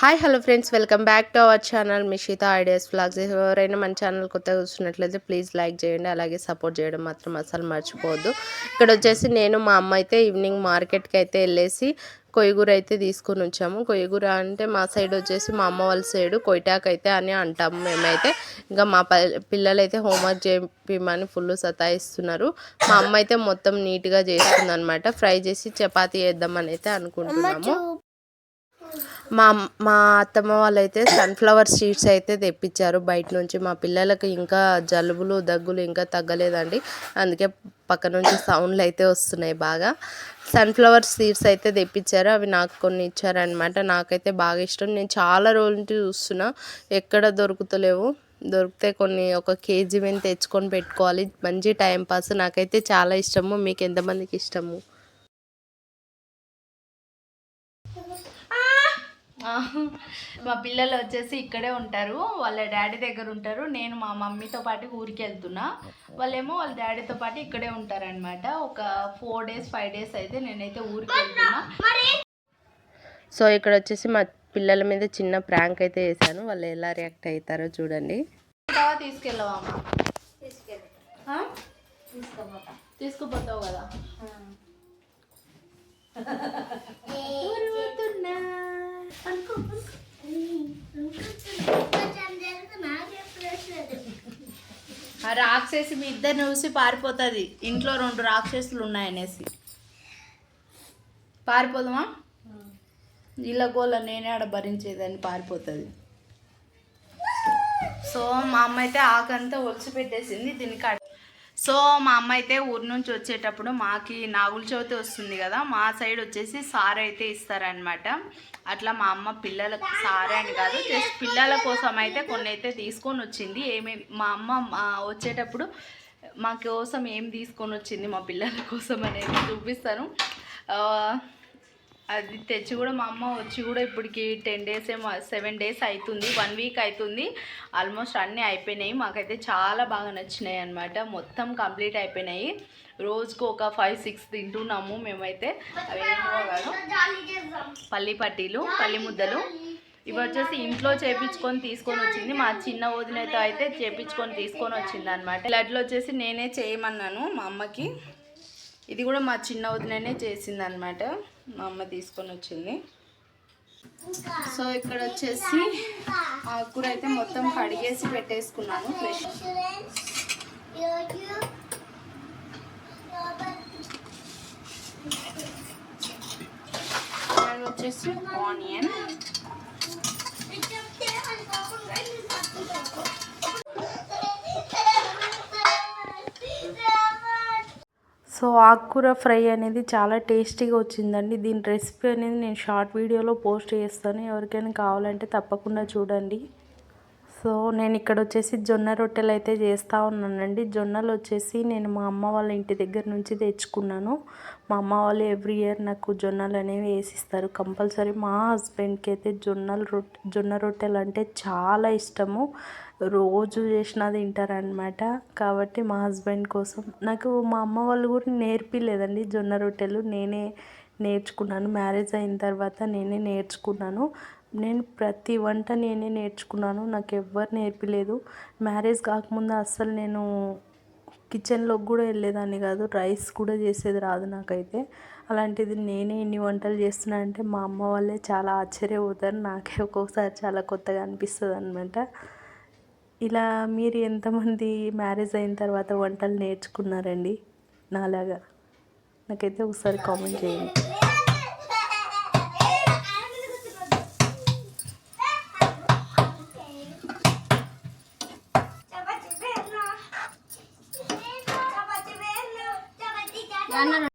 Hi hello friends welcome back to our channel Mishita ideas vlogs ఎవరైనా మన channel కొత్తగా చూసినట్లయితే ప్లీజ్ లైక్ చేయండి అలాగే సపోర్ట్ చేయడం మాత్రం అసలు మర్చిపోవద్దు. ఇక్కడ వచ్చేసి నేను మా అమ్మ అయితే ఈవినింగ్ మార్కెట్కి అయితే వెళ్ళేసి కొయ్యగూర అయితే తీసుకొని వచ్చాము. కొయ్యగూర అంటే మా సైడ్ వచ్చేసి మా అమ్మ వాళ్ళ సైడ్ కొయ్యటాక్ అయితే అని అంటాము మేమైతే. ఇంకా మా పిల్లలు అయితే హోంవర్క్ చేయమని ఫుల్ సతాయిస్తున్నారు. మా అమ్మ అయితే మొత్తం నీట్గా చేస్తుంది అనమాట ఫ్రై చేసి చపాతీ చేద్దామని అయితే అనుకుంటున్నాము. మా మా అత్తమ్మ వాళ్ళైతే సన్ఫ్లవర్ సీడ్స్ అయితే తెప్పించారు. బయట నుంచి మా పిల్లలకి ఇంకా జలుబులు దగ్గులు ఇంకా తగ్గలేదండి. అందుకే పక్క నుంచి సౌండ్లు అయితే వస్తున్నాయి బాగా. సన్ఫ్లవర్ సీడ్స్ అయితే తెప్పించారు. అవి నాకు కొన్ని ఇచ్చారనమాట నాకైతే బాగా ఇష్టం. నేను చాలా రోజుల నుంచి చూస్తున్నా. ఎక్కడ దొరుకుతలేవు. దొరికితే కొన్ని ఒక కేజీ మీద తెచ్చుకొని పెట్టుకోవాలి. మంచి టైంపాస్ నాకైతే చాలా ఇష్టము. మీకు ఎంతమందికి ఇష్టము? మా పిల్లలు వచ్చేసి ఇక్కడే ఉంటారు. వాళ్ళ డాడీ దగ్గర ఉంటారు. నేను మా మమ్మీతో పాటు ఊరికి వెళ్తున్నా. వాళ్ళేమో వాళ్ళ డాడీతో పాటు ఇక్కడే ఉంటారనమాట ఒక ఫోర్ డేస్ ఫైవ్ డేస్ అయితే నేనైతే ఊరికి వెళ్తున్నా. సో ఇక్కడ వచ్చేసి మా పిల్లల మీద చిన్న ప్రాంక్ అయితే వేసాను వాళ్ళు ఎలా రియాక్ట్ అవుతారో చూడండి. తర్వాత తీసుకెళ్ళవా అమ్మ? తీసుకుపోతావు కదా? రాక్షసి మీ ఇద్దరిని చూసి పారిపోతుంది. ఇంట్లో రెండు రాక్షసులు ఉన్నాయనేసి. పారిపోదామా? ఇళ్ళ గోళ్ళ నేనే ఆడ భరించేదని పారిపోతుంది. సో మా అమ్మ అయితే ఆకంతా ఒలిచి పెట్టేసింది దీనికి సో మా అమ్మ అయితే ఊరి నుంచి వచ్చేటప్పుడు మాకి నాగుల చవితి వస్తుంది కదా మా సైడ్ వచ్చేసి సారే అయితే ఇస్తారనమాట అట్లా మా అమ్మ పిల్లలకు సారే అని కాదు జస్ట్ పిల్లల కోసం అయితే కొన్ని అయితే తీసుకొని వచ్చింది. ఏమేమి మా అమ్మ మా వచ్చేటప్పుడు మా కోసం ఏం తీసుకొని వచ్చింది మా పిల్లల కోసం అనేది చూపిస్తాను. అది తెచ్చి కూడా మా అమ్మ వచ్చి కూడా ఇప్పటికి టెన్ డేస్ ఏమో సెవెన్ డేస్ అవుతుంది వన్ వీక్ అవుతుంది ఆల్మోస్ట్ అన్నీ అయిపోయినాయి. మాకైతే చాలా బాగా నచ్చినాయి అనమాట మొత్తం కంప్లీట్ అయిపోయినాయి. రోజుకు ఒక ఫైవ్ సిక్స్ తింటున్నాము మేమైతే. అవి పల్లి పట్టీలు పల్లి ముద్దలు. ఇవి వచ్చేసి ఇంట్లో చేపించుకొని తీసుకొని వచ్చింది. మా చిన్న వదినతో అయితే చేపించుకొని తీసుకొని వచ్చింది అనమాట లడ్లు వచ్చేసి నేనే చేయమన్నాను మా అమ్మకి. ఇది కూడా మా చిన్న వదిననే చేసింది అనమాట మా అమ్మ తీసుకొని వచ్చింది. సో ఇక్కడ వచ్చేసి ఆకుకూర అయితే మొత్తం కడిగేసి పెట్టేసుకున్నాను ఫ్రెష్. అండ్ వచ్చేసి ఆనియన్. సో ఆకుకూర ఫ్రై అనేది చాలా టేస్టీగా వచ్చిందండి. దీని రెసిపీ అనేది నేను షార్ట్ వీడియోలో పోస్ట్ చేస్తాను. ఎవరికైనా కావాలంటే తప్పకుండా చూడండి. సో నేను ఇక్కడ వచ్చేసి జొన్న రొట్టెలు అయితే చేస్తూ ఉన్నానండి. జొన్నలు వచ్చేసి నేను మా అమ్మ వాళ్ళ ఇంటి దగ్గర నుంచి తెచ్చుకున్నాను. మా అమ్మ వాళ్ళు ఎవ్రీ ఇయర్ నాకు జొన్నలు అనేవి వేసిస్తారు. కంపల్సరీ మా హస్బెండ్కి అయితే జొన్నలు రొట్టె జొన్న రొట్టెలు అంటే చాలా ఇష్టము. రోజు చేసినా తింటారనమాట కాబట్టి మా హస్బెండ్ కోసం నాకు మా అమ్మ వాళ్ళు కూడా నేర్పిలేదండి జొన్న రొట్టెలు. నేనే నేర్చుకున్నాను. మ్యారేజ్ అయిన తర్వాత నేనే నేర్చుకున్నాను. నేను ప్రతి వంట నేనే నేర్చుకున్నాను నాకు ఎవ్వరు నేర్పలేదు. మ్యారేజ్ కాకముందు అస్సలు నేను కిచెన్లోకి కూడా వెళ్ళేదాన్ని కాదు రైస్ కూడా చేసేది రాదు నాకైతే. అలాంటిది నేనే ఇన్ని వంటలు చేస్తున్నా అంటే మా అమ్మ వాళ్ళే చాలా ఆశ్చర్యపోతారు నాకే ఒక్కొక్కసారి చాలా కొత్తగా అనిపిస్తుంది అనమాట ఇలా మీరు ఎంతమంది మ్యారేజ్ అయిన తర్వాత వంటలు నేర్చుకున్నారండి? నాలాగా. నాకైతే ఒకసారి కామెంట్ చేయండి. রান্না